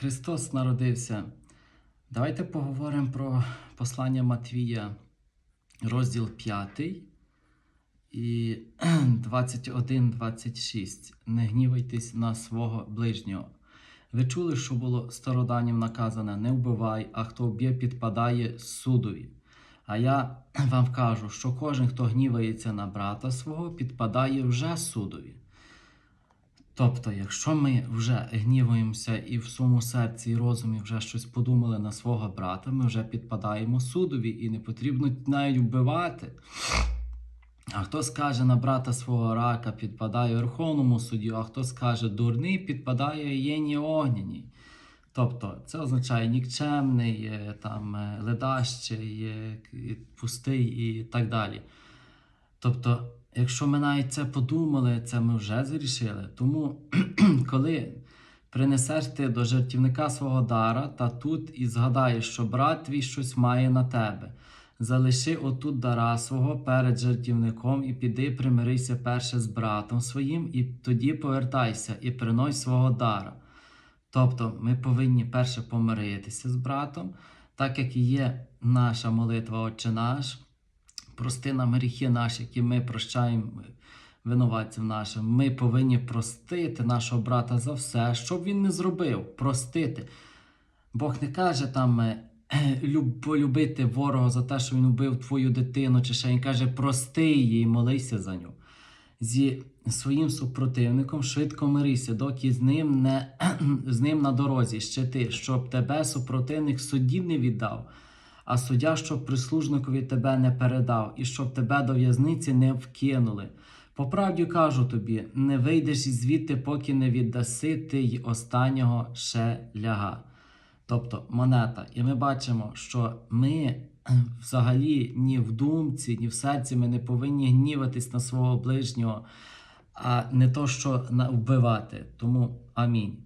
Христос народився. Давайте поговоримо про послання Матвія, розділ 5 і 21-26. Не гнівайтесь на свого ближнього. Ви чули, що було староданів наказане: не вбивай, а хто вб'є, підпадає судові. А я вам кажу, що кожен, хто гнівається на брата свого, підпадає вже судові. Тобто, якщо ми вже гнівуємося і в своєму серці і розумі вже щось подумали на свого брата, ми вже підпадаємо судові і не потрібно навіть вбивати. А хто скаже на брата свого рака, підпадає Верховному суді, а хто скаже дурний, підпадає єні огняні. Тобто це означає нікчемний, е, там, е, ледащий, е, пустий і так далі. Тобто, якщо ми навіть це подумали, це ми вже зрішили. Тому, коли принесеш ти до жертівника свого дара, та тут і згадаєш, що брат твій щось має на тебе. Залиши отут дара свого перед жертівником і піди примирися перше з братом своїм, і тоді повертайся і принось свого дара. Тобто ми повинні перше помиритися з братом, так як і є наша молитва Отче наш, прости нам гріхи наші, які ми прощаємо винуватцям нашим. Ми повинні простити нашого брата за все, що б він не зробив. Простити. Бог не каже там е, полюбити ворога за те, що він вбив твою дитину, чи ще він каже, прости її молися за нього. Зі своїм супротивником швидко мирися, доки з ним не з ним на дорозі ще ти, щоб тебе супротивник судді не віддав, а суддя, щоб прислужникові тебе не передав, і щоб тебе до в'язниці не вкинули. По правді кажу тобі, не вийдеш звідти, поки не віддаси ти й останнього ще ляга. Тобто монета. І ми бачимо, що ми взагалі ні в думці, ні в серці ми не повинні гніватись на свого ближнього, а не то, що вбивати. Тому амінь.